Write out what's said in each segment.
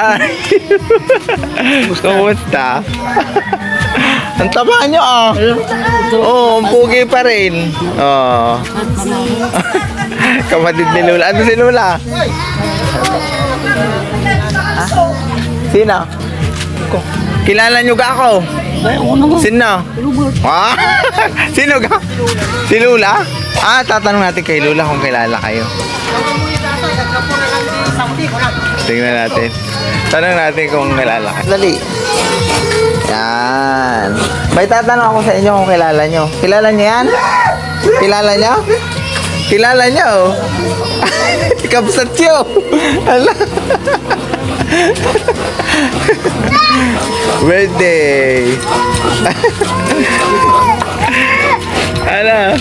Ay. Kumusta? ang taba nyo ah. Oo, oh, ang pugi pa rin. Oo. Oh. Kapatid ni Lula. Ano si Lula? Ah? Sino? Kilala nyo ga ako? Sino? Ah? Sino ga? Si Lula? Ah, tatanong natin kay Lula kung kilala kayo. Tingnan natin. Tanong natin kung kilala. Dali. Yan. May tatanong ako sa inyo kung kilala nyo. Kilala nyo yan? Kilala nyo? Kilala nyo? Kapsat nyo. Hala. Birthday. Hala.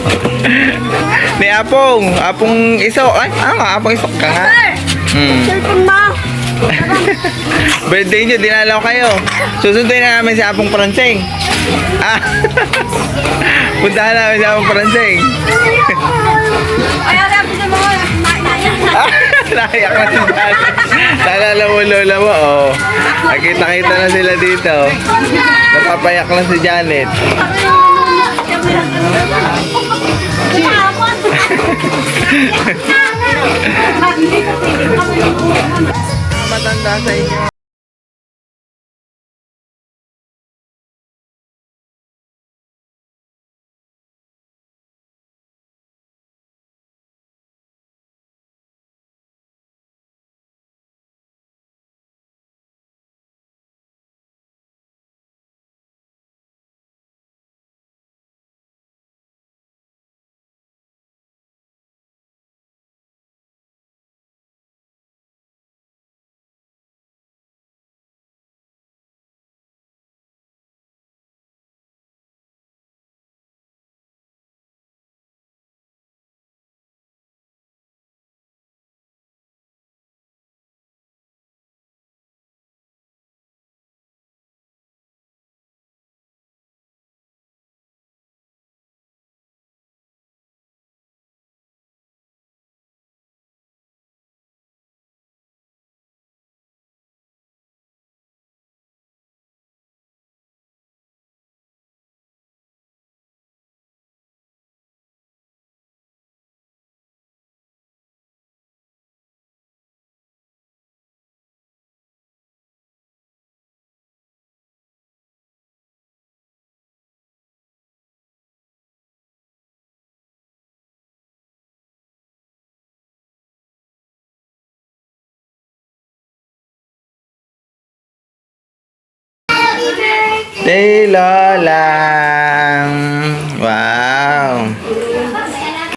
Ni Apong. Apong isok. Ay, nga, Apong isok ka nga. Hmm. Cellphone mo. Birthday nyo, dinalaw kayo. Susunduin na namin si Apong Pranseng. Ah. Puntahan namin si Apong Pranseng. Ay, alam ko sa mga Naiyak na si Janet. Naalala mo, lola mo, oh. Nakita-kita na sila dito. Napapayak lang si Janet. Matanda sa inyo. la la.